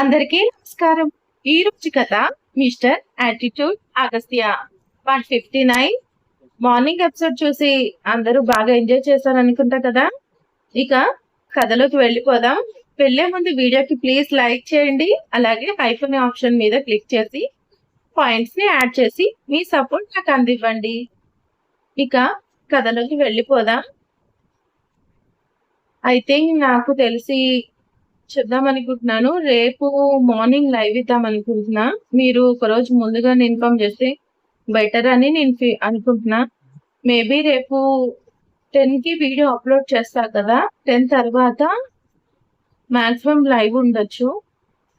అందరికీ నమస్కారం. ఈ రోజు కథ mister attitude Agastya. One fifty nine. Morning episode చూసి అందరూ బాగా ఎంజాయ్ చేశారు అనుకుంటా కదా? ఇక కథలోకి వెళ్ళిపోదాం. వెళ్ళే ముందు వీడియోకి ప్లీజ్ లైక్ చేయండి. అలాగే హైఫన్ ఆప్షన్ మీద క్లిక్ చేసి పాయింట్స్ని యాడ్ చేసి మీ సపోర్ట్ నాకు అందివ్వండి. ఇక కథలోకి వెళ్ళిపోదాం. అయితే నాకు తెలిసి చెప్దాం అనుకుంటున్నాను. రేపు మార్నింగ్ లైవ్ ఇద్దాం అనుకుంటున్నా. మీరు ఒక రోజు ముందుగా ఇన్ఫార్మ్ చేస్తే బెటర్ అని నేను ఫీ- అనుకుంటున్నా. మేబీ రేపు టెన్కి వీడియో అప్లోడ్ చేస్తా కదా. టెన్ తర్వాత మాక్సిమం లైవ్ ఉండొచ్చు.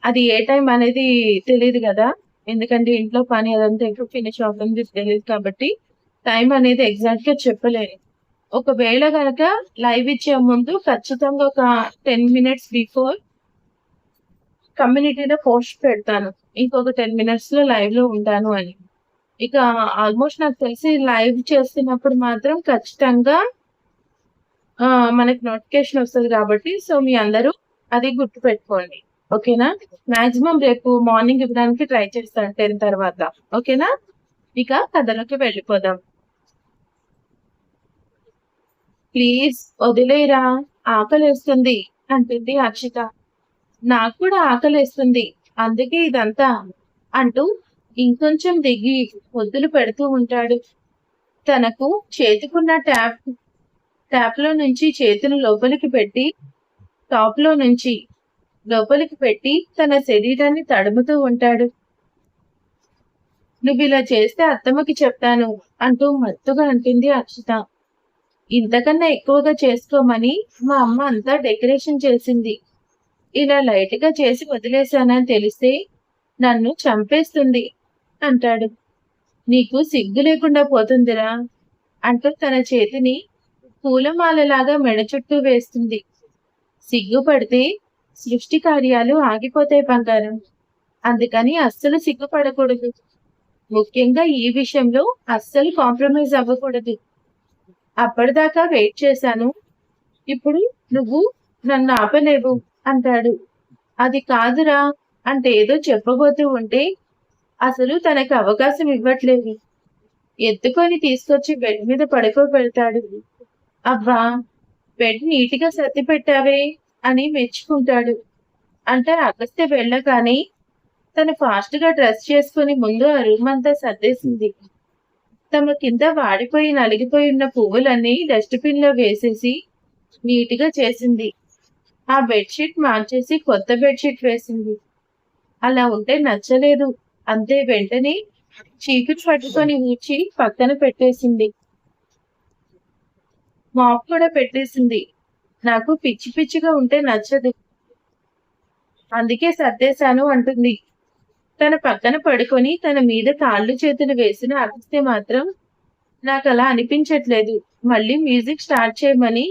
అది ఏ టైం అనేది తెలియదు కదా. ఎందుకంటే ఇంట్లో పని అదంతా ఎప్పుడు ఫినిష్ అవుతుంది తెలియదు కాబట్టి టైం అనేది ఎగ్జాక్ట్గా చెప్పలేను. ఒకవేళ కనుక లైవ్ ఇచ్చే ముందు ఖచ్చితంగా ఒక టెన్ మినిట్స్ బిఫోర్ కమ్యూనిటీలో పోస్ట్ పెడతాను. ఇంకొక టెన్ మినిట్స్లో లైవ్లో ఉంటాను అని. ఇక ఆల్మోస్ట్ నాకు తెలిసి లైవ్ చేస్తున్నప్పుడు మాత్రం ఖచ్చితంగా మనకి నోటిఫికేషన్ వస్తుంది కాబట్టి సో మీ అందరూ అది గుర్తు పెట్టుకోండి ఓకేనా? మాక్సిమం రేపు మార్నింగ్ ఇవ్వడానికి ట్రై చేస్తాను టెన్ తర్వాత. ఓకేనా? ఇక కథలోకి వెళ్ళిపోదాం. ప్లీజ్ వదిలేరా ఆకలేస్తుంది అంటుంది అక్షిత నాకు కూడా ఆకలేస్తుంది అందుకే ఇదంతా అంటూ ఇంకొంచెం దిగి పొద్దులు పెడుతూ ఉంటాడు. తనకు చేతికున్న ట్యాప్ ట్యాప్లో నుంచి చేతులు లోపలికి పెట్టి టాప్లో నుంచి లోపలికి పెట్టి తన శరీరాన్ని తడుముతూ ఉంటాడు. నువ్వు ఇలా చేస్తే అత్తమ్మకి చెప్తాను అంటూ మత్తుగా అంటుంది అక్షిత ఇంతకన్నా ఎక్కువగా చేసుకోమని మా అమ్మ అంతా డెకరేషన్ చేసింది. ఇలా లైట్గా చేసి వదిలేశానని తెలిస్తే నన్ను చంపేస్తుంది అంటాడు. నీకు సిగ్గు లేకుండా పోతుందిరా అంటూ తన చేతిని పూలమాలలాగా మెడ చుట్టూ వేస్తుంది. సిగ్గుపడితే సృష్టి కార్యాలు ఆగిపోతాయి బంగారం. అందుకని అస్సలు సిగ్గుపడకూడదు. ముఖ్యంగా ఈ విషయంలో అస్సలు కాంప్రమైజ్ అవ్వకూడదు. అప్పటిదాకా వెయిట్ చేశాను. ఇప్పుడు నువ్వు నన్ను ఆపలేవు అంటాడు. అది కాదురా అంటే ఏదో చెప్పబోతూ ఉంటే అసలు తనకు అవకాశం ఇవ్వట్లేదు. ఎత్తుకొని తీసుకొచ్చి బెడ్ మీద పడుకోబెడతాడు. అబ్బా బెడ్ నీటిగా సర్ది పెట్టావే అని మెచ్చుకుంటాడు. అంటే అగస్త్య వెళ్ళగానే తను ఫాస్ట్గా డ్రెస్ చేసుకుని ముందు ఆ రూమ్ అంతా సర్దేసింది. తమ కింద వాడిపోయి నలిగిపోయి ఉన్న పువ్వులన్నీ డస్ట్బిన్లో వేసేసి నీట్గా చేసింది. ఆ బెడ్షీట్ మార్చేసి కొత్త బెడ్షీట్ వేసింది. అలా ఉంటే నచ్చలేదు. అంతే వెంటనే చీకుడు పట్టుకొని ఊడ్చి పక్కన పెట్టేసింది. మాప్ కూడా పెట్టేసింది. నాకు పిచ్చి పిచ్చిగా ఉంటే నచ్చదు. అందుకే సర్దేశాను అంటుంది. తన పక్కన పడుకొని తన మీద కాళ్ళు చేతులు వేసిన అగస్త్య మాత్రం నాకు అలా అనిపించట్లేదు. మళ్ళీ మ్యూజిక్ స్టార్ట్ చేయమని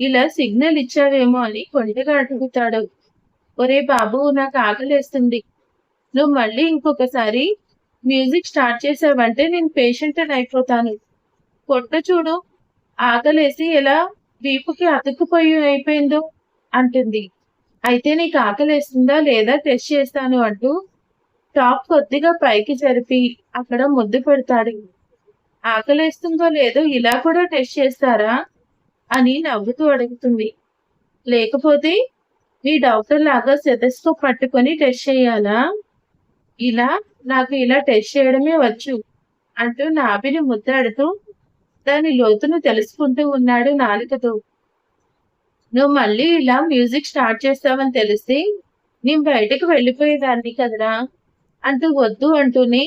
ఇలా సిగ్నల్ ఇచ్చావేమో అని కొండగా అడుగుతాడు. ఒరే బాబు నాకు ఆకలేస్తుంది. నువ్వు మళ్ళీ ఇంకొకసారి మ్యూజిక్ స్టార్ట్ చేసావంటే నేను పేషెంట్ అని అయిపోతాను. పొట్ట చూడు ఆకలేసి ఎలా వీపుకి అతుక్కుపోయి అయిపోయిందో అంటుంది. అయితే నీకు ఆకలేస్తుందా లేదా టెస్ట్ చేస్తాను అంటూ టాప్ కొద్దిగా పైకి జరిపి అక్కడ ముద్దు పెడతాడు. ఆకలేస్తుందో లేదో ఇలా కూడా టెస్ట్ చేస్తారా? అని నవ్వుతూ అడుగుతుంది. లేకపోతే మీ డాక్టర్ లాగా సెటస్కోప్ పట్టుకొని టెస్ట్ చేయాలా? ఇలా నాకు ఇలా టెస్ట్ చేయడమే వచ్చు అంటూ నాభిని ముద్దాడుతూ దాని లోతును తెలుసుకుంటూ ఉన్నాడు నాలుకతో. నువ్వు మళ్ళీ ఇలా మ్యూజిక్ స్టార్ట్ చేస్తావని తెలిస్తే నేను బయటకు వెళ్ళిపోయేదాన్ని కదరా? అంటూ వద్దు అంటూనే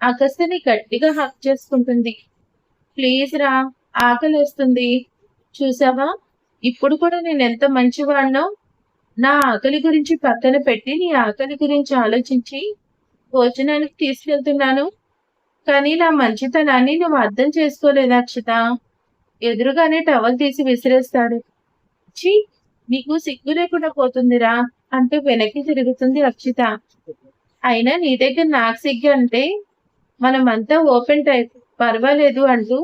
అగస్త్యని గట్టిగా హక్ చేసుకుంటుంది. ప్లీజ్ రా ఆకలేస్తుంది. చూసావా? ఇప్పుడు కూడా నేను ఎంత మంచివాడినో నా ఆకలి గురించి పక్కన పెట్టి నీ ఆకలి గురించి ఆలోచించి భోజనానికి తీసుకెళ్తున్నాను. కానీ నా మంచితనాన్ని నువ్వు అర్థం చేసుకోలేదు అక్షత? ఎదురుగానే టవల్ తీసి విసిరేస్తాడు. ఛీ నీకు సిగ్గు లేకుండా పోతుందిరా అంటూ వెనక్కి తిరుగుతుంది అక్షిత. అయినా నీ దగ్గర నాకు సిగ్గు అంటే మనమంతా ఓపెన్ టైప్ పర్వాలేదు అంటూ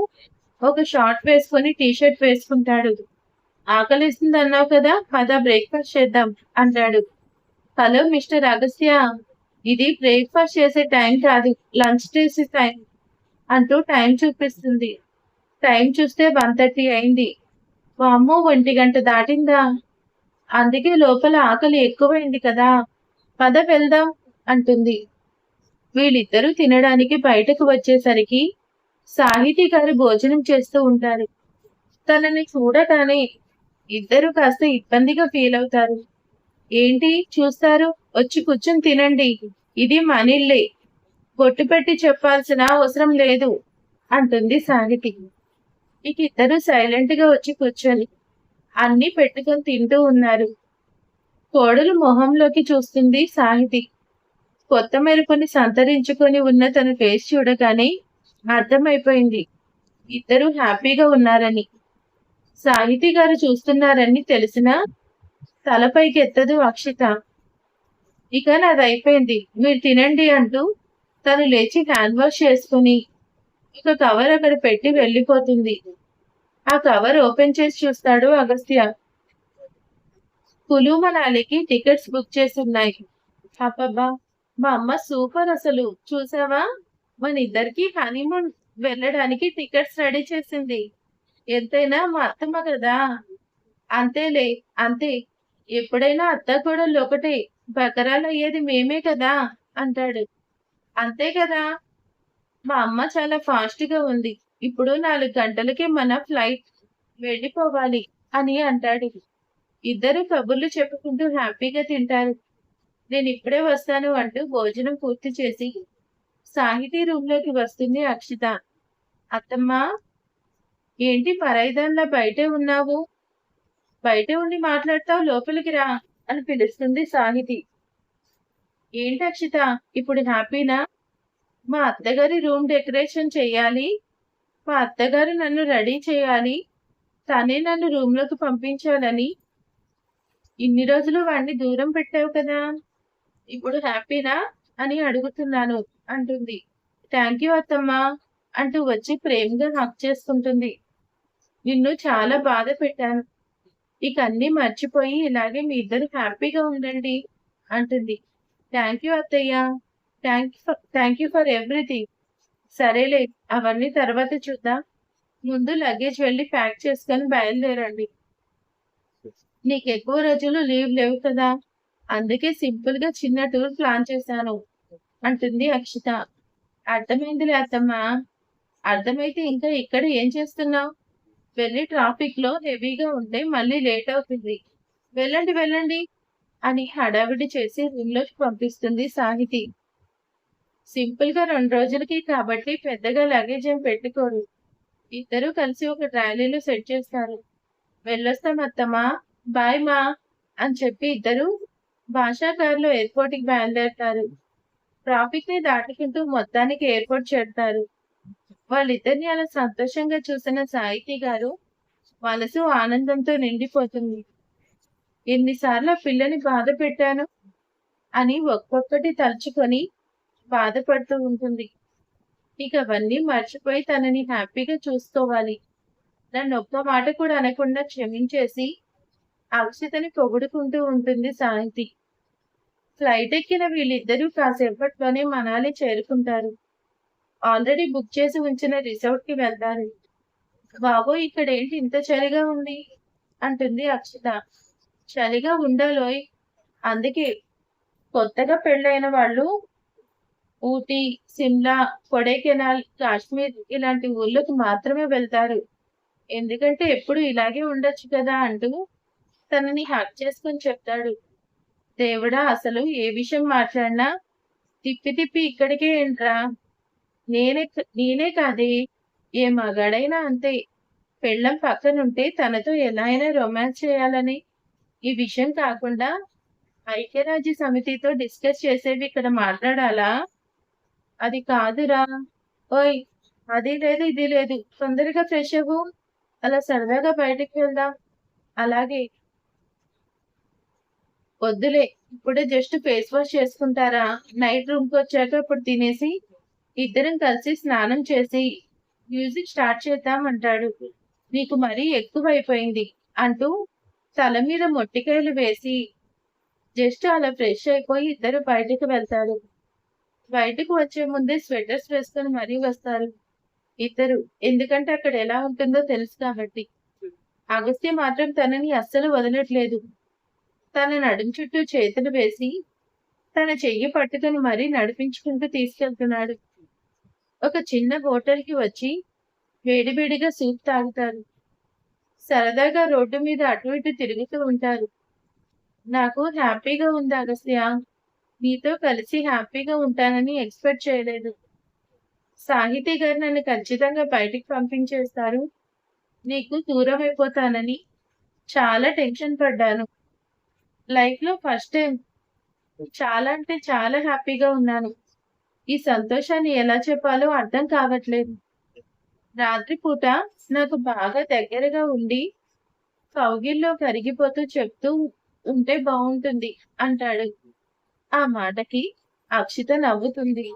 ఒక షార్ట్ వేసుకొని టీ షర్ట్ వేసుకుంటాడు. ఆకలిస్తుంది అన్నావు కదా పద బ్రేక్ఫాస్ట్ చేద్దాం అంటాడు. హలో మిస్టర్ అగస్త్య ఇది బ్రేక్ఫాస్ట్ చేసే టైం కాదు లంచ్ చేసే టైం అంటూ టైం చూపిస్తుంది. టైం చూస్తే వన్ థర్టీ అయింది. వామ్మో ఒంటి గంట దాటిందా? అందుకే లోపల ఆకలి ఎక్కువైంది కదా. పద వెళ్దాం. అంటుంది. వీళ్ళిద్దరూ తినడానికి బయటకు వచ్చేసరికి సాహితీ గారు భోజనం చేస్తూ ఉంటారు. తనని చూడగానే ఇద్దరు కాస్త ఇబ్బందిగా ఫీల్ అవుతారు. ఏంటి చూస్తారు? వచ్చి కూర్చొని తినండి. ఇది మనిల్లే బొట్టు పెట్టి చెప్పాల్సిన అవసరం లేదు అంటుంది సాహితి. ఇక ఇద్దరు సైలెంట్గా వచ్చి కూర్చొని అన్ని పెట్టుకొని తింటూ ఉన్నారు. కోడలు మొహంలోకి చూస్తుంది సాహితి. కొత్త మెరుపుని సంతరించుకొని ఉన్న తన ఫేస్ చూడగానే అర్థమైపోయింది. ఇద్దరు హ్యాపీగా ఉన్నారని. సాహితీ గారు చూస్తున్నారని తెలిసినా తలపైకి ఎత్తదు అక్షిత. ఇక నాది అయిపోయింది మీరు తినండి అంటూ తను లేచి హ్యాండ్ వాష్ చేసుకుని ఒక కవర్ అక్కడ పెట్టి వెళ్ళిపోతుంది. ఆ కవర్ ఓపెన్ చేసి చూస్తాడు అగస్త్య. కులు మనాలికి టికెట్స్ బుక్ చేసి ఉన్నాయి. అబ్బబ్బా! మా అమ్మ సూపర్ అసలు. చూసావా? మన ఇద్దరికి హనీమూన్ వెళ్ళడానికి టికెట్స్ రెడీ చేసింది. ఎంతైనా మా అత్తమ్మ కదా? అంతేలే అంతే. ఎప్పుడైనా అత్త కూడా ఒకటే. బకరాలు అయ్యేది మేమే కదా? అంటాడు. అంతే కదా? మా అమ్మ చాలా ఫాస్ట్గా ఉంది. ఇప్పుడు నాలుగు గంటలకే మన ఫ్లైట్ వెళ్ళిపోవాలి అని అంటాడు. ఇద్దరు కబుర్లు చెప్పుకుంటూ హ్యాపీగా తింటారు. నేను ఇప్పుడే వస్తాను అంటూ భోజనం పూర్తి చేసి సాహితీ రూమ్లోకి వస్తుంది అక్షిత. అత్తమ్మా ఏంటి పరాయిదానిలా బయటే ఉన్నావు? బయటే ఉండి మాట్లాడతావు లోపలికి రా అని పిలుస్తుంది సాహితి. ఏంటి అక్షిత ఇప్పుడు హ్యాపీనా? మా అత్తగారి రూమ్ డెకరేషన్ చేయాలి. మా అత్తగారు నన్ను రెడీ చేయాలి. తనే నన్ను రూమ్లోకి పంపించాలని. ఇన్ని రోజులు వాడిని దూరం పెట్టావు కదా. ఇప్పుడు హ్యాపీనా అని అడుగుతున్నాను అంటుంది. థ్యాంక్ యూ అత్తమ్మా అంటూ వచ్చి ప్రేమగా హక్ చేసుకుంటుంది నిన్ను చాలా బాధ పెట్టాను. ఇక అన్ని మర్చిపోయి ఇలాగే మీ ఇద్దరు హ్యాపీగా ఉండండి అంటుంది. థ్యాంక్ యూ అత్తయ్య. Thank you thank you for everything. సరేలే అవన్నీ తర్వాత చూద్దాం. ముందు లగేజ్ వెళ్ళి ప్యాక్ చేసుకొని బయలుదేరండి. నీకు ఎక్కువ రోజులు లీవ్ లేవు కదా. అందుకే సింపుల్గా చిన్న టూర్ ప్లాన్ చేశాను అంటుంది అక్షిత. అర్థమైందిలే అత్తమ్మా. అర్థమైతే ఇంకా ఇక్కడ ఏం చేస్తున్నావు? వెళ్ళి ట్రాఫిక్లో హెవీగా ఉంటే మళ్ళీ లేట్ అవుతుంది. వెళ్ళండి వెళ్ళండి అని హడావిడి చేసి రూమ్లోకి పంపిస్తుంది సాహితి. సింపుల్గా రెండు రోజులకి కాబట్టి పెద్దగా లగేజ్ ఏం పెట్టుకోరు. ఇద్దరు కలిసి ఒక ట్రాలీలో సెట్ చేస్తారు. వెళ్ళొస్తాం అత్తమ్మా. బాయ్ మా అని చెప్పి ఇద్దరు భాషాకారులు ఎయిర్పోర్ట్కి బయలుదేరతారు. ట్రాఫిక్ని దాటుకుంటూ మొత్తానికి ఎయిర్పోర్ట్ చేరుతారు. వాళ్ళిద్దరిని అలా సంతోషంగా చూసిన సాహితీ గారు మనసు ఆనందంతో నిండిపోతుంది. ఎన్నిసార్లు పిల్లని బాధ పెట్టాను? అని ఒక్కొక్కటి తలుచుకొని బాధపడుతూ ఉంటుంది. ఇక అవన్నీ మర్చిపోయి తనని హ్యాపీగా చూసుకోవాలి. నన్ను ఒక్క మాట కూడా అనకుండా క్షమించేసి అక్షితని పొగుడుకుంటూ ఉంటుంది సాహితి ఫ్లైట్ ఎక్కిన వీళ్ళిద్దరూ కాసేపట్లోనే మనాలి చేరుకుంటారు. ఆల్రెడీ బుక్ చేసి ఉంచిన రిసార్ట్కి వెళ్తారు. బాబో ఇక్కడ ఏంటి ఇంత చలిగా ఉంది? అంటుంది అక్షిత. చలిగా ఉండాలోయ్. అందుకే కొత్తగా పెళ్ళైన వాళ్ళు ఊటీ సిమ్లా కొడైకెనాల్ కాశ్మీర్ ఇలాంటి ఊర్లకు మాత్రమే వెళ్తారు. ఎందుకంటే ఎప్పుడు ఇలాగే ఉండొచ్చు కదా అంటూ తనని హ్యాక్ చేసుకుని చెప్తాడు. దేవుడా అసలు ఏ విషయం మాట్లాడినా తిప్పి తిప్పి ఇక్కడికే ఏంట్రా? నేనే నేనే కాదే. ఏ మగాడైనా అంతే. పెళ్ళం పక్కనుంటే తనతో ఎలా అయినా రొమాన్స్ చేయాలని. ఈ విషయం కాకుండా ఐక్యరాజ్య సమితితో డిస్కస్ చేసేవి ఇక్కడ మాట్లాడాలా? అది కాదురా. ఓయ్ అది లేదు ఇది లేదు. తొందరగా ఫ్రెష్ అవ్వు. అలా సరదాగా బయటికి వెళ్దాం. అలాగే వద్దులే ఇప్పుడే జస్ట్ ఫేస్ వాష్ చేసుకుంటారా? నైట్ రూమ్కి వచ్చాక ఇప్పుడు తినేసి ఇద్దరం కలిసి స్నానం చేసి మ్యూజిక్ స్టార్ట్ చేద్దాం అంటాడు నీకు మరీ ఎక్కువ అయిపోయింది అంటూ తల మీద మొట్టికాయలు వేసి జస్ట్ అలా ఫ్రెష్ అయిపోయి ఇద్దరు బయటకు వెళ్తారు. బయటకు వచ్చే ముందే స్వెటర్స్ వేసుకొని మరీ వస్తారు. ఇద్దరు ఎందుకంటే అక్కడ ఎలా ఉంటుందో తెలుసు కాబట్టి. అగస్త్య మాత్రం తనని అస్సలు వదలట్లేదు. తన నడుం చుట్టూ చేతులు వేసి తన చెయ్యి పట్టుకుని మరీ నడిపించుకుంటూ తీసుకెళ్తున్నాడు. ఒక చిన్న హోటల్కి వచ్చి వేడివేడిగా సూప్ తాగుతారు. సరదాగా రోడ్డు మీద అటు ఇటు తిరుగుతూ ఉంటారు. నాకు హ్యాపీగా ఉంది అగస్త్య నీతో కలిసి హ్యాపీగా ఉంటానని ఎక్స్పెక్ట్ చేయలేదు. సాహితీ గారు నన్ను ఖచ్చితంగా బయటికి పంపించేస్తారు. నీకు దూరం అయిపోతానని చాలా టెన్షన్ పడ్డాను. లైఫ్లో ఫస్ట్ టైం చాలా అంటే చాలా హ్యాపీగా ఉన్నాను. ఈ సంతోషాన్ని ఎలా చెప్పాలో అర్థం కావట్లేదు. రాత్రిపూట నాకు బాగా దగ్గరగా ఉండి కౌగిల్లో కరిగిపోతూ చెప్తూ ఉంటే బాగుంటుంది అంటాడు. ఆ మాటకి అక్షిత నవ్వుతుంది.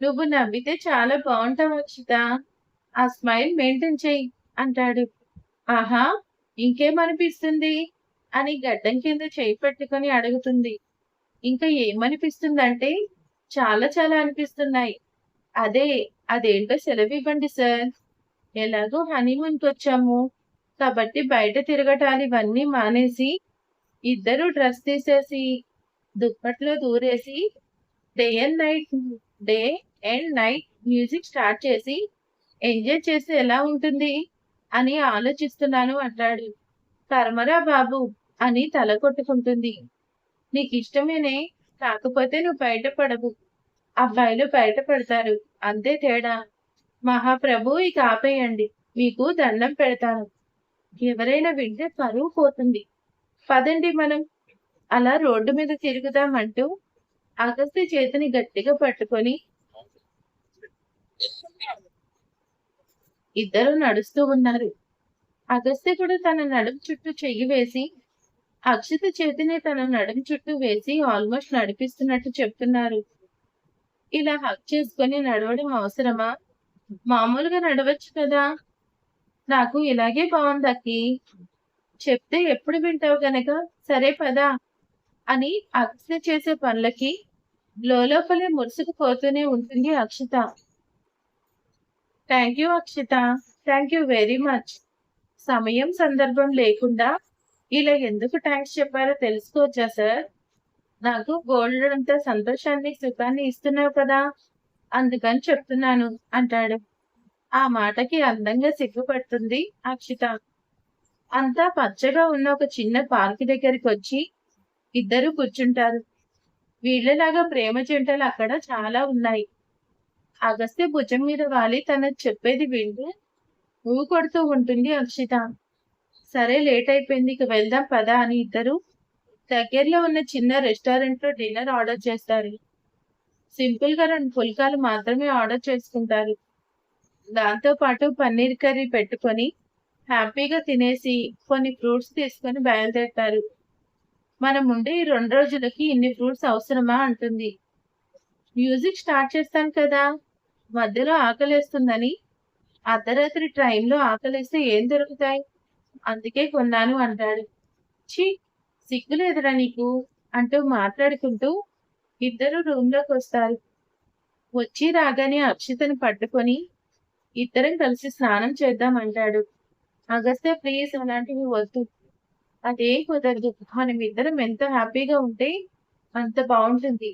నువ్వు నవ్వితే చాలా బాగుంటావు అక్షిత. ఆ స్మైల్ మెయింటైన్ చెయ్యి అంటాడు. ఆహా ఇంకేమనిపిస్తుంది? అని గడ్డం కింద చేయి పెట్టుకొని అడుగుతుంది. ఇంకా ఏమనిపిస్తుందంటే చాలా చాలా అనిపిస్తున్నాయి. అదే అదేంటో సెలవు ఇవ్వండి సార్. ఎలాగో హనీమూన్కి వచ్చాము కాబట్టి బయట తిరగటాలు ఇవన్నీ మానేసి ఇద్దరు డ్రెస్ తీసేసి దుప్పట్లో దూరేసి day and night day and night music start చేసి ఎంజాయ్ చేస్తే ఎలా ఉంటుంది? అని ఆలోచిస్తున్నాను అంటాడు. కర్మరా బాబు! అని తల కొట్టుకుంటుంది. నీకు ఇష్టమేనే కాకపోతే నువ్వు బయటపడవు అబ్బాయిలు బయటపడతారు. అంతే తేడా. మహాప్రభు ఇక ఆపేయండి. మీకు దండం పెడతాను. ఎవరైనా వింటే పరువు పోతుంది. పదండి మనం. అలా రోడ్డు మీద తిరుగుదామంటూ అగస్త్య చేతిని గట్టిగా పట్టుకొని ఇద్దరు నడుస్తూ ఉన్నారు. అగస్త్య కూడా తన నడుం చుట్టూ చెయ్యి వేసి అక్షిత చేతిని తన నడుం చుట్టూ వేసి ఆల్మోస్ట్ నడిపిస్తున్నట్టు చెప్తున్నారు. ఇలా హక్ చేసుకొని నడవడం అవసరమా? మామూలుగా నడవచ్చు కదా? నాకు ఇలాగే బాగుంది అక్కి. చెప్తే ఎప్పుడు వింటావు గనక? సరే పదా అని అక్షిత చేసే పనులకి లోపలే మురుసుకుపోతూనే ఉంటుంది Akshita. Thank you Akshita thank you very much సమయం సందర్భం లేకుండా ఇలా ఎందుకు థ్యాంక్స్ చెప్పారో తెలుసుకోవచ్చా సార్ నాకు గోల్డ్ అంత సంతోషాన్ని సుఖాన్ని ఇస్తున్నావు కదా అందుకని చెప్తున్నాను అంటాడు. ఆ మాటకి అందంగా సిగ్గుపడుతుంది అక్షిత. అంతా పచ్చగా ఉన్న ఒక చిన్న పార్క్ దగ్గరికి వచ్చి ఇద్దరు కూర్చుంటారు. వీళ్ళలాగా ప్రేమ జంటలు అక్కడ చాలా ఉన్నాయి. అగస్త్య భుజం మీద వాలి తన చెప్పేది వింటూ ఊ కొడుతూ ఉంటుంది అక్షిత. సరే లేట్ అయిపోయింది ఇక వెళ్దాం పదా అని ఇద్దరు దగ్గరలో ఉన్న చిన్న రెస్టారెంట్లో డిన్నర్ ఆర్డర్ చేస్తారు. సింపుల్గా రెండు పుల్కాలు మాత్రమే ఆర్డర్ చేసుకుంటారు. దాంతోపాటు పన్నీర్ కర్రీ పెట్టుకొని హ్యాపీగా తినేసి కొన్ని ఫ్రూట్స్ తీసుకొని బయలుదేరుతారు. మనం ఉండే ఈ రెండు రోజులకి ఇన్ని ఫ్రూట్స్ అవసరమా అంటుంది. మ్యూజిక్ స్టార్ట్ చేస్తాను కదా. మధ్యలో ఆకలేస్తుందని అర్ధరాత్రి ట్రైన్లో ఆకలిస్తే ఏం దొరుకుతాయి? అందుకే కొన్నాను అంటాడు. ఛీ సిగ్గులేదురా నీకు అంటూ మాట్లాడుకుంటూ ఇద్దరు రూమ్లోకి వస్తారు. వచ్చి రాగానే అక్షితని పట్టుకొని ఇద్దరం కలిసి స్నానం చేద్దాం అంటాడు. అగస్త్య ప్లీజ్ అలాంటివి వద్దు. అదేం కుదరదు. మనం ఇద్దరం ఎంత హ్యాపీగా ఉంటే అంత బాగుంటుంది.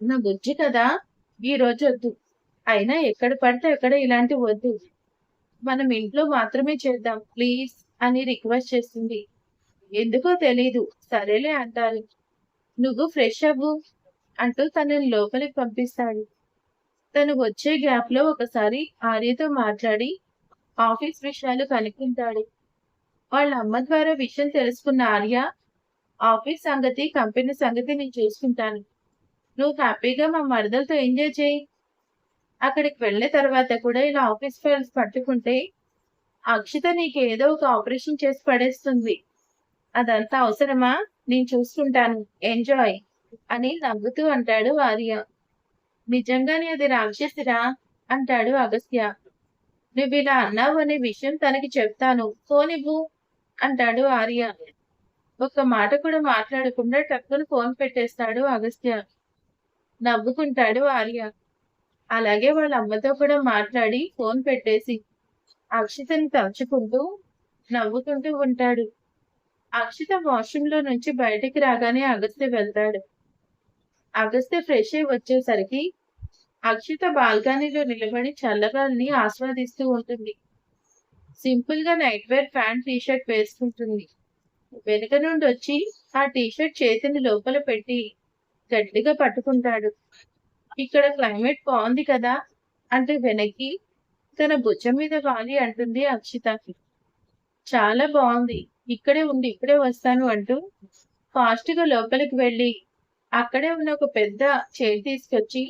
నా బుజ్జి కదా ఈ రోజు వద్దు. అయినా ఎక్కడ పడితే అక్కడ ఇలాంటి వద్దు. మనం ఇంట్లో మాత్రమే చేద్దాం ప్లీజ్ అని రిక్వెస్ట్ చేసింది ఎందుకో తెలీదు. సరేలే అంటారు. నువ్వు ఫ్రెష్ అవ్వు అంటూ తనని లోపలికి పంపిస్తాడు. తను వచ్చే గ్యాప్లో ఒకసారి ఆర్యతో మాట్లాడి ఆఫీస్ విషయాలు కనుక్కుంటాడు. వాళ్ళ అమ్మ ద్వారా విషయం తెలుసుకున్న ఆర్య ఆఫీస్ సంగతి కంపెనీ సంగతి నేను చూసుకుంటాను. నువ్వు హ్యాపీగా మా మరదలతో ఎంజాయ్ చేయి. అక్కడికి వెళ్ళిన తర్వాత కూడా ఇలా ఆఫీస్ ఫైల్స్ పట్టుకుంటే అక్షిత నీకు ఏదో ఒక ఆపరేషన్ చేసి పడేస్తుంది. అదంతా అవసరమా? నేను చూసుకుంటాను ఎంజాయ్ అని నవ్వుతూ అంటాడు ఆర్య. నిజంగానే అది రాక్షసిరా? అంటాడు అగస్త్య. నువ్వు ఇలా అన్నావు అనే విషయం తనకి చెప్తాను. ఫోనివ్వు అంటాడు ఆర్య. ఒక్క మాట కూడా మాట్లాడకుండా టక్కును ఫోన్ పెట్టేస్తాడు అగస్త్య. నవ్వుకుంటాడు ఆర్య. అలాగే వాళ్ళ అమ్మతో కూడా మాట్లాడి ఫోన్ పెట్టేసి అక్షితని తలుచుకుంటూ నవ్వుకుంటూ ఉంటాడు. అక్షిత వాష్రూమ్లో నుంచి బయటికి రాగానే అగస్త్య వెళ్తాడు. అగస్త్య ఫ్రెష్ అయి వచ్చేసరికి అక్షిత బాల్కనీలో నిలబడి చల్లగాలిని ఆస్వాదిస్తూ ఉంటుంది. సింపుల్గా నైట్ వేర్ ప్యాంట్ టీషర్ట్ వేసుకుంటుంది. వెనుక నుండి వచ్చి ఆ టీషర్ట్ చేతిని లోపల పెట్టి గట్టిగా పట్టుకుంటాడు. ఇక్కడ క్లైమేట్ బాగుంది కదా అంటే వెనక్కి తన భుజం మీద వాలి అంటుంది అక్షితకి. చాలా బాగుంది. ఇక్కడే ఉండి ఇక్కడే వస్తాను అంటూ ఫాస్ట్గా లోపలికి వెళ్ళి అక్కడే ఉన్న ఒక పెద్ద చైర్ తీసుకొచ్చి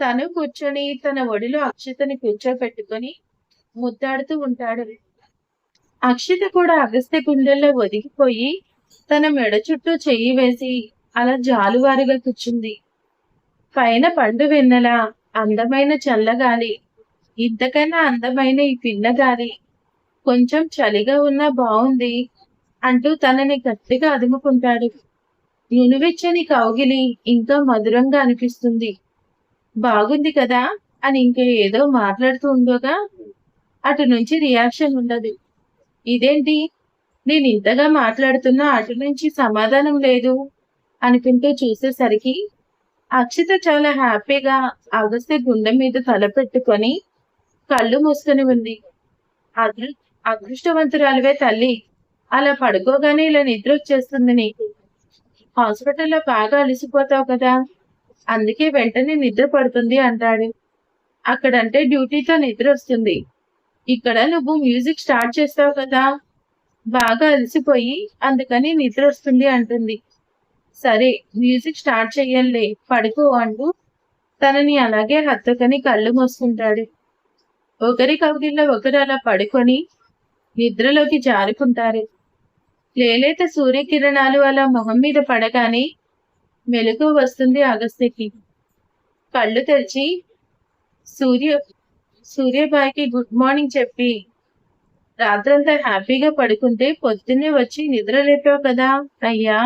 తను కూర్చొని తన ఒడిలో అక్షితని కూర్చోబెట్టుకొని ముద్దాడుతూ ఉంటాడు. అక్షిత కూడా అగస్త్య గుండెల్లో ఒదిగిపోయి తన మెడ చుట్టూ చెయ్యి వేసి అలా జాలువారుగా కూర్చుంది. పైన పండు వెన్నెల అందమైన చల్లగాలి ఇంతకన్నా అందమైన ఈ పిల్లగాలి కొంచెం చలిగా ఉన్నా బాగుంది అంటూ తనని గట్టిగా అదుముకుంటాడు. నునువెచ్చని కౌగిలి ఇంకా మధురంగా అనిపిస్తుంది. బాగుంది కదా అని ఇంకా ఏదో మాట్లాడుతూ ఉందోగా అటు నుంచి రియాక్షన్ ఉండదు. ఇదేంటి? నేను ఇంతగా మాట్లాడుతున్నా అటు నుంచి సమాధానం లేదు అనుకుంటూ చూసేసరికి అక్షిత చాలా హ్యాపీగా అగస్త్య గుండె మీద తల పెట్టుకొని కళ్ళు మూసుకొని ఉంది. అదృ అదృష్టవంతురాలువే తల్లి. అలా పడుకోగానే ఇలా నిద్ర వచ్చేస్తుంది నీకు. హాస్పిటల్లో బాగా అలసిపోతావు కదా. అందుకే వెంటనే నిద్ర పడుతుంది అంటాడు. అక్కడంటే డ్యూటీతో నిద్ర వస్తుంది. ఇక్కడ నువ్వు మ్యూజిక్ స్టార్ట్ చేస్తావు కదా. బాగా అలసిపోయి అందుకని నిద్ర వస్తుంది అంటుంది. సరే మ్యూజిక్ స్టార్ట్ చెయ్యంలే పడుకో అంటూ తనని అలాగే హత్తుకని కళ్ళు మూసుకుంటాడు. ఒకరి కవిగిల్లో ఒకరు అలా పడుకొని నిద్రలోకి జారుకుంటారు. లేలేత సూర్యకిరణాలు అలా మొహం మీద పడగానే మెలకు వస్తుంది అగస్త్యకి కళ్ళు తెరిచి సూర్య సూర్యబాయికి గుడ్ మార్నింగ్ చెప్పి రాత్రంతా హ్యాపీగా పడుకుంటే పొద్దున్నే వచ్చి నిద్ర లేపావు కదా అయ్యా.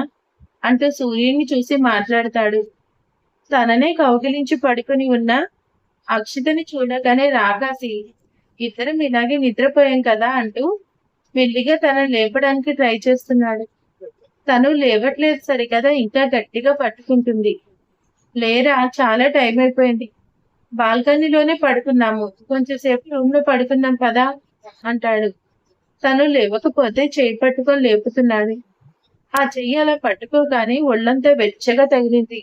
అంటూ సూర్యుని చూసి మాట్లాడతాడు. తననే కౌగిలించి పడుకుని ఉన్న అక్షితని చూడగానే రాగాసి ఇద్దరం ఇలాగే నిద్రపోయాం కదా అంటూ మెల్లిగా తనని లేపడానికి ట్రై చేస్తున్నాడు. తను లేవట్లేదు సరికదా ఇంకా గట్టిగా పట్టుకుంటుంది. లేరా చాలా టైం అయిపోయింది. బాల్కనీలోనే పడుకున్నాము. కొంచెంసేపు రూమ్లో పడుకున్నాం కదా అంటాడు. తను లేవకపోతే చేయి పట్టుకొని లేపుతున్నాడు. ఆ చెయ్యి అలా పట్టుకోగానే ఒళ్ళంతా వెచ్చగా తగిలింది.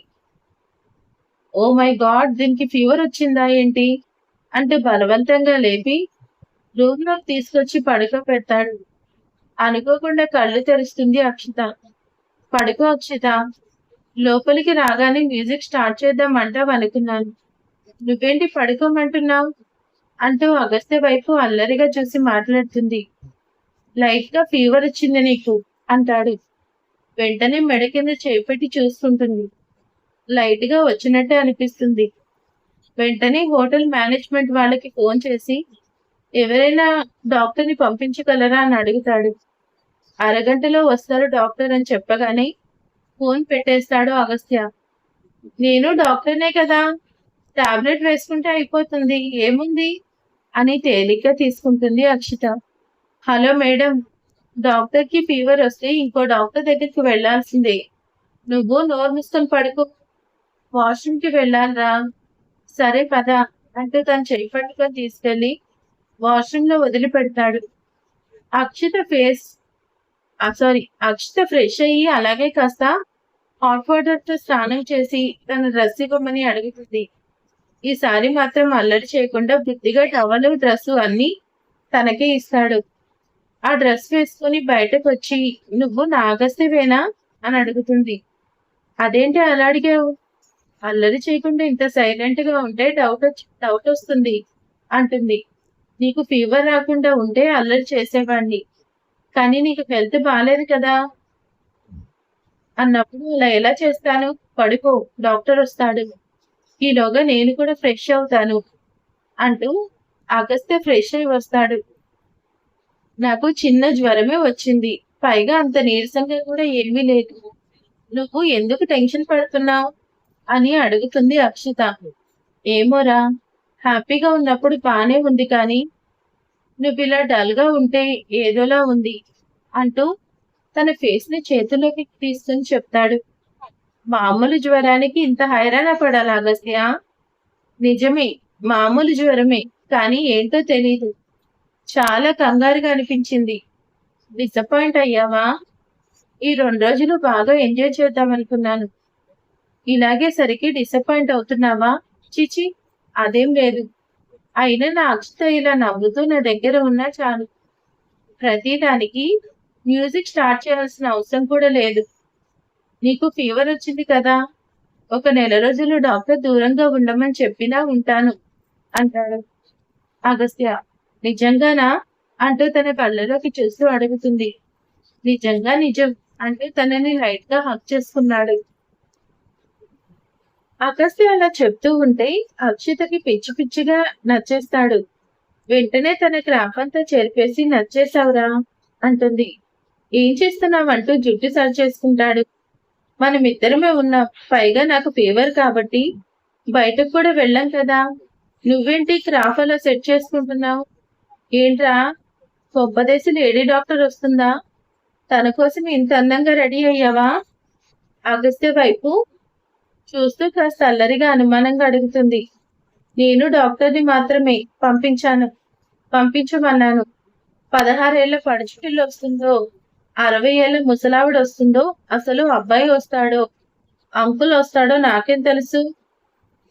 ఓ మై గాడ్ దీనికి ఫీవర్ వచ్చిందా ఏంటి? అంటే బలవంతంగా లేపి రూమ్లోకి తీసుకొచ్చి పడుకో పెడతాడు. అనుకోకుండా కళ్ళు తెరుస్తుంది అక్షిత. పడుకో అక్షిత. లోపలికి రాగానే మ్యూజిక్ స్టార్ట్ చేద్దాం అంటావు అనుకున్నాను. నువ్వేంటి పడుకోమంటున్నావు? అంటూ అగస్త్య వైపు అల్లరిగా చూసి మాట్లాడుతుంది. లైట్గా ఫీవర్ వచ్చింది నీకు అంటాడు. వెంటనే మెడ కింద చేపెట్టి చూసుకుంటుంది లైట్గా వచ్చినట్టే అనిపిస్తుంది. వెంటనే హోటల్ మేనేజ్మెంట్ వాళ్ళకి ఫోన్ చేసి ఎవరైనా డాక్టర్ని పంపించగలరా? అని అడుగుతాడు. అరగంటలో వస్తారు డాక్టర్ అని చెప్పగానే ఫోన్ పెట్టేస్తాడు అగస్త్య. నేను డాక్టర్నే కదా టాబ్లెట్ వేసుకుంటే అయిపోతుంది ఏముంది? అని తేలిగ్గా తీసుకుంటుంది అక్షిత. హలో మేడం డాక్టర్కి ఫీవర్ వస్తే ఇంకో డాక్టర్ దగ్గరికి వెళ్ళాల్సిందే నువ్వు నోరు మూసుకొని పడుకో. వాష్రూమ్కి వెళ్ళాలరా. సరే పద అంటూ తను చెయ్యి పట్టుకొని తీసుకెళ్ళి వాష్రూమ్లో వదిలిపెడతాడు. Akshita face sorry Akshita fresh అయ్యి అలాగే కాస్త హాట్ వాటర్తో స్నానం చేసి తన డ్రెస్ ఇవ్వమని అడుగుతుంది. ఈసారి మాత్రం అల్లరి చేయకుండా బుద్ధిగా టవల్ డ్రెస్ అన్ని తనకే ఇస్తాడు. ఆ డ్రెస్ వేసుకుని బయటకు వచ్చి నువ్వు నాగస్తేవేనా? అని అడుగుతుంది. అదేంటి అలా అడిగావు? అల్లరి చేయకుండా ఇంత సైలెంట్గా ఉంటే డౌట్ వచ్చి డౌట్ వస్తుంది అంటుంది. నీకు ఫీవర్ రాకుండా ఉంటే అల్లరి చేసేవాడిని కానీ నీకు హెల్త్ బాగాలేదు కదా? అన్నప్పుడు అలా ఎలా చేస్తాను? పడుకో డాక్టర్ వస్తాడు. ఈలోగా నేను కూడా ఫ్రెష్ అవుతాను అంటూ అగస్త్య ఫ్రెష్ అయి వస్తాడు. నాకు చిన్న జ్వరమే వచ్చింది. పైగా అంత నీరసంగా కూడా ఏమీ లేదు. నువ్వు ఎందుకు టెన్షన్ పడుతున్నావు? అని అడుగుతుంది అక్షిత. ఏమోరా హ్యాపీగా ఉన్నప్పుడు బానే ఉంది కానీ నువ్వు ఇలా డల్గా ఉంటే ఏదోలా ఉంది అంటూ తన ఫేస్ని చేతిలోకి తీసుకుని చెప్తాడు. మామూలు జ్వరానికి ఇంత హైరాణ పడాలి అగస్త్య నిజమే మామూలు జ్వరమే కానీ ఏంటో తెలీదు. చాలా కంగారుగా అనిపించింది. డిసప్పాయింట్ అయ్యావా? ఈ రెండు రోజులు బాగా ఎంజాయ్ చేద్దాం అనుకున్నాను ఇలాగే సరికి డిసప్పాయింట్ అవుతున్నావా? చిచి అదేం లేదు. అయినా నా అక్షత ఇలా నవ్వుతూ నా దగ్గర ఉన్నా చాలు. ప్రతిదానికి మ్యూజిక్ స్టార్ట్ చేయాల్సిన అవసరం కూడా లేదు. నీకు ఫీవర్ వచ్చింది కదా? ఒక నెల రోజులు డాక్టర్ దూరంగా ఉండమని చెప్పినా ఉంటాను అంటాడు. అగస్త్య నిజంగానా? అంటూ తన కళ్ళలోకి చూస్తూ అడుగుతుంది. నిజంగా నిజం అంటూ తనని లైట్గా హక్ చేసుకున్నాడు. అగస్త్య అలా చెప్తూ ఉంటే అక్షితకి పిచ్చి పిచ్చిగా నచ్చేస్తాడు. వెంటనే తన క్రాప్ చేరిపేసి చెరిపేసి నచ్చేసావురా అంటుంది. ఏం చేస్తున్నావంటూ జుట్టు సరి చేసుకుంటాడు మనమిద్దరమే ఉన్నాం పైగా నాకు ఫీవర్ కాబట్టి బయటకు కూడా వెళ్ళాం కదా. నువ్వేంటి క్రాఫ్ అలా సెట్ చేసుకుంటున్నావు? ఏంట్రా? కొబ్బదేసి లేడీ డాక్టర్ వస్తుందా? తన కోసం ఇంత అందంగా రెడీ అయ్యావా? అగస్త్య వైపు చూస్తూ కాస్త అల్లరిగా అనుమానంగా అడుగుతుంది. నేను డాక్టర్ని మాత్రమే పంపించాను. పంపించమన్నాను. పదహారేళ్ళ పడుచుటిల్లు వస్తుందో అరవై ఏళ్ళ ముసలావిడ వస్తుందో అసలు అబ్బాయి వస్తాడో అంకుల్ వస్తాడో నాకేం తెలుసు?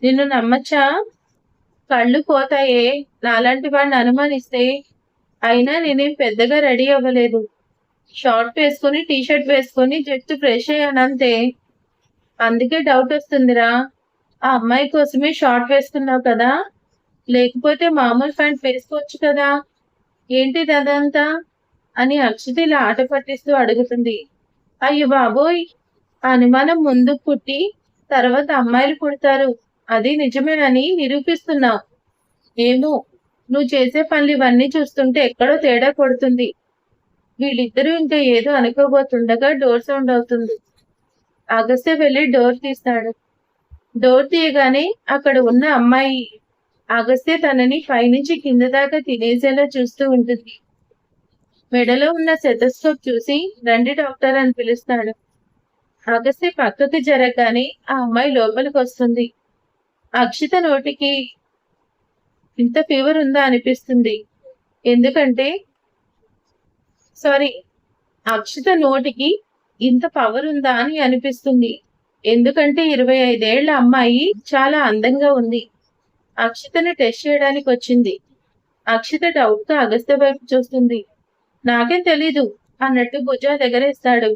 నిన్ను నమ్మచ్చా? కళ్ళు పోతాయే. నాలాంటి వాడిని అనుమానిస్తే అయినా నేనేం పెద్దగా రెడీ అవ్వలేదు. షార్ట్ వేసుకొని టీ షర్ట్ వేసుకుని జట్టు ఫ్రెష్ అయ్యానంతే అందుకే డౌట్ వస్తుందిరా. ఆ అమ్మాయి కోసమే షార్ట్ వేసుకున్నావు కదా. లేకపోతే మామూలు ప్యాంట్ వేసుకోవచ్చు కదా. ఏంటి అదంతా అని అక్షిత ఇలా ఆట పట్టిస్తూ అడుగుతుంది. అయ్యో బాబోయ్ అనుమానం ముందు పుట్టి తర్వాత అమ్మాయిలు పుడతారు. అది నిజమేనని నిరూపిస్తున్నావు ఏమో నువ్వు చేసే పనులు ఇవన్నీ చూస్తుంటే ఎక్కడో తేడా కొడుతుంది. వీళ్ళిద్దరూ ఇంకా ఏదో అనుకోబోతుండగా డోర్ సౌండ్ అవుతుంది. అగస్త్య వెళ్ళి డోర్ తీస్తాడు. డోర్ తీయగానే అక్కడ ఉన్న అమ్మాయి అగస్త్య తనని పైనుంచి కింద దాకా తినేసేలా చూస్తూ ఉంటుంది. మెడలో ఉన్న సెటస్కోప్ చూసి రండి డాక్టర్ అని పిలుస్తాడు. అగస్త్య పక్కకి జరగగానే ఆ అమ్మాయి లోపలికి వస్తుంది అక్షిత నోటికి ఇంత ఫీవర్ ఉందా అనిపిస్తుంది. ఎందుకంటే సారీ అక్షిత నోటికి ఇంత పవర్ ఉందా అని అనిపిస్తుంది. ఎందుకంటే ఇరవై ఐదేళ్ళ అమ్మాయి చాలా అందంగా ఉంది. అక్షితని టెస్ట్ చేయడానికి వచ్చింది. అక్షిత డౌట్తో అగస్త్య వైపు చూస్తుంది. నాకేం తెలీదు అన్నట్టు భుజా దగ్గరేస్తాడు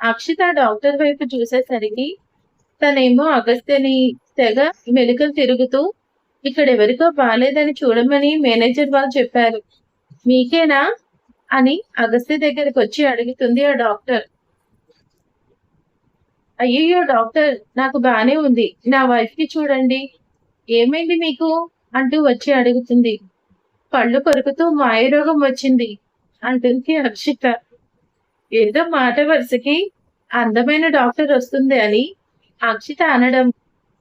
అక్షిత డాక్టర్ వైపు చూసేసరికి తనేమో అగస్త్యని తెగ మెలికలు తిరుగుతూ ఇక్కడ ఎవరికో బాగాలేదని చూడమని మేనేజర్ వాళ్ళు చెప్పారు. మీకేనా? అని అగస్త్య దగ్గరకు వచ్చి అడుగుతుంది ఆ డాక్టర్. అయ్యయ్యో డాక్టర్ నాకు బానే ఉంది. నా వైఫ్కి చూడండి. ఏమైంది మీకు? అంటూ వచ్చి అడుగుతుంది. పళ్ళు కొరుకుతూ మాయరోగం వచ్చింది అంటుంది అక్షిత ఏదో మాట వరుసకి అందమైన డాక్టర్ వస్తుంది అని అక్షిత అనడం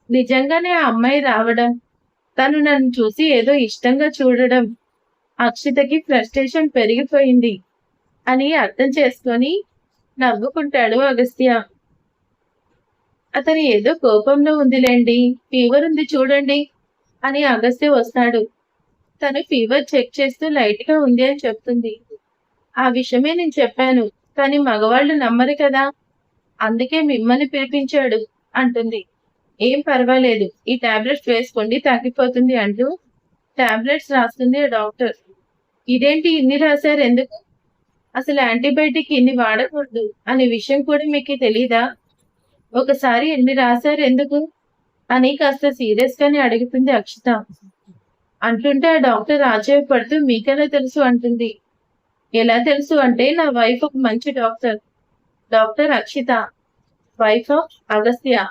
నిజంగానే ఆ అమ్మాయి రావడం తను నన్ను చూసి ఏదో ఇష్టంగా చూడడం అక్షితకి ఫ్రస్ట్రేషన్ పెరిగిపోయింది అని అర్థం చేసుకొని నవ్వుకుంటాడు అగస్త్య. అతను ఏదో కోపంలో ఉందిలేండి ఫీవర్ ఉంది చూడండి అని అగస్త్య వస్తాడు. తను ఫీవర్ చెక్ చేస్తూ లైట్గా ఉంది అని చెప్తుంది. ఆ విషయమే నేను చెప్పాను కానీ మగవాళ్ళు నమ్మరు కదా అందుకే మిమ్మల్ని పిలిపించాడు అంటుంది. ఏం పర్వాలేదు. ఈ టాబ్లెట్స్ వేసుకోండి తగ్గిపోతుంది అంటూ టాబ్లెట్స్ రాస్తుంది ఆ డాక్టర్. ఇదేంటి ఇన్ని రాశారు ఎందుకు? అసలు యాంటీబయాటిక్ ఇన్ని వాడకూడదు అనే విషయం కూడా మీకు తెలీదా? ఒకసారి ఎన్ని రాశారు ఎందుకు? అని కాస్త సీరియస్ గానే అడుగుతుంది అక్షిత. అంటుంటే ఆ డాక్టర్ ఆశ్చర్యపడుతూ మీకెలా తెలుసు అంటుంది. ఎలా తెలుసు అంటే నా వైఫ్ ఒక మంచి doctor. Doctor Akshita. Wife of Agastya.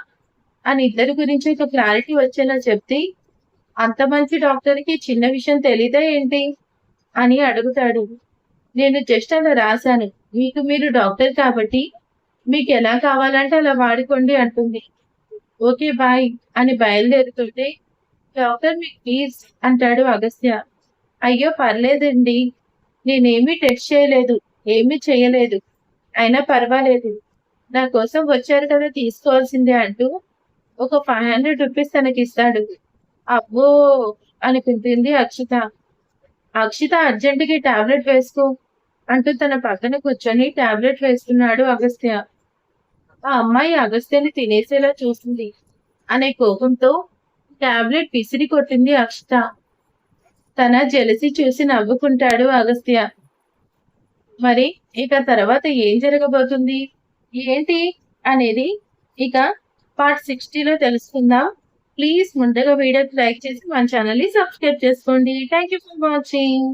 అని ఇద్దరి గురించి ఒక క్లారిటీ వచ్చేలా చెప్తే అంత మంచి డాక్టర్కి చిన్న విషయం తెలీదా ఏంటి? అని అడుగుతాడు. నేను జస్ట్ అలా రాశాను. మీకు మీరు డాక్టర్ కాబట్టి మీకు ఎలా కావాలంటే అలా వాడుకోండి అంటుంది. ఓకే బాయ్ అని బయలుదేరుతుంటే డాక్టర్ మీకు ప్లీజ్ అంటాడు అగస్త్య. అయ్యో పర్లేదండి. నేనేమీ టెస్ట్ చేయలేదు ఏమీ చేయలేదు. అయినా పర్వాలేదు. నా కోసం వచ్చారు కదా తీసుకోవాల్సిందే అంటూ ఒక ఫైవ్ హండ్రెడ్ రూపీస్ తనకి ఇస్తాడు అబ్బో! అనిపించింది అక్షిత. అక్షిత అర్జెంటుకి టాబ్లెట్ వేసుకో అంటూ తన పక్కన కూర్చొని టాబ్లెట్ వేస్తున్నాడు అగస్త్య. ఆ అమ్మాయి అగస్త్యని తినేసేలా చూసింది. అనే కోపంతో టాబ్లెట్ పిసిరి కొట్టింది అక్షిత. తన జలసి చూసి నవ్వుకుంటాడు అగస్త్య. మరి ఇక తర్వాత ఏం జరగబోతుంది? ఏంటి? అనేది ఇక పార్ట్ సిక్స్టీలో తెలుసుకుందాం. ప్లీజ్ ముందుగా వీడియోకి లైక్ చేసి మన ఛానల్ని సబ్స్క్రైబ్ చేసుకోండి. Thank you for watching